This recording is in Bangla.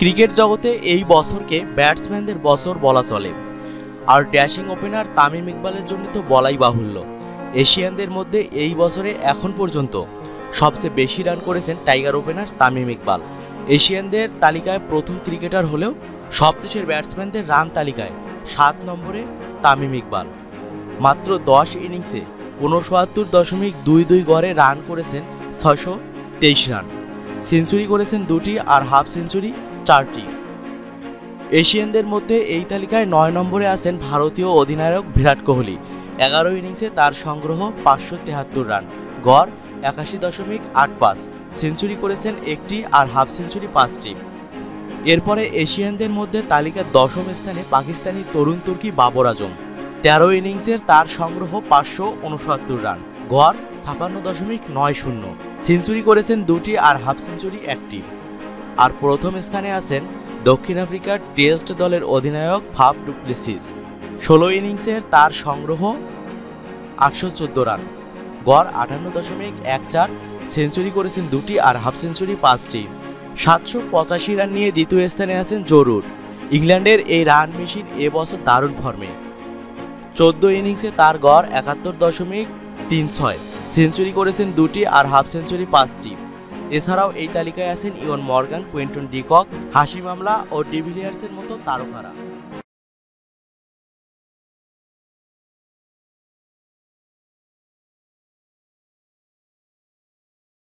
ক্রিকেট জগতে এই বছরকে ব্যাটসম্যানদের বছর বলা চলে। আর ড্যাশিং ওপেনার তামিম ইকবালের জন্য তো বলাই বাহুল্য। এশিয়ানদের মধ্যে এই বছরে এখন পর্যন্ত সবচেয়ে বেশি রান করেছেন টাইগার ওপেনার তামিম ইকবাল। এশিয়ানদের তালিকায় প্রথম ক্রিকেটার হলেও সব দেশের ব্যাটসম্যানদের রান তালিকায় সাত নম্বরে তামিম ইকবাল। মাত্র দশ ইনিংসে ঊনসত্তর দশমিক দুই দুই গড়ে রান করেছেন ছয়শো তেইশ রান। সেঞ্চুরি করেছেন দুটি আর হাফ সেঞ্চুরি চারটি। এশিয়ানদের মধ্যে এই তালিকায় নয় নম্বরে আছেন ভারতীয় অধিনায়ক বিরাট কোহলি। এগারো ইনিংসে তার সংগ্রহ পাঁচশো তেহাত্তর রান। গড় একাশি দশমিক আট পাঁচ। সেঞ্চুরি করেছেন একটি আর হাফ সেঞ্চুরি পাঁচটি। এরপরে এশিয়ানদের মধ্যে তালিকার দশম স্থানে পাকিস্তানি তরুণ তুর্কি বাবর আজম। তেরো ইনিংসের তার সংগ্রহ পাঁচশো উনসত্তর রান। গড় ছাপান্ন দশমিক নয় শূন্য। সেঞ্চুরি করেছেন দুটি আর হাফ সেঞ্চুরি একটি। আর প্রথম স্থানে আছেন দক্ষিণ আফ্রিকার টেস্ট দলের অধিনায়ক ফাফ ডুপ্লেসিস। ষোলো ইনিংসের তার সংগ্রহ, আটশো চোদ্দ রান। গড় আটান্ন দশমিক এক চার, সেঞ্চুরি করেছেন দুটি আর হাফ সেঞ্চুরি পাঁচটি। সাতশো পঁচাশি রান নিয়ে দ্বিতীয় স্থানে আছেন জরুর। ইংল্যান্ডের এই রান মেশিন এবছর দারুণ ফর্মে। চোদ্দ ইনিংসে তার গড় একাত্তর দশমিক তিন ছয়, সেঞ্চুরি করেছেন দুটি আর হাফ সেঞ্চুরি পাঁচটি। এছাড়াও এই তালিকায় আছেন ইয়ন মর্গান কুয়েন্টন ডিকক হাসি মামলা ও ডিভিলিয়ার্সের মতো তারকারা।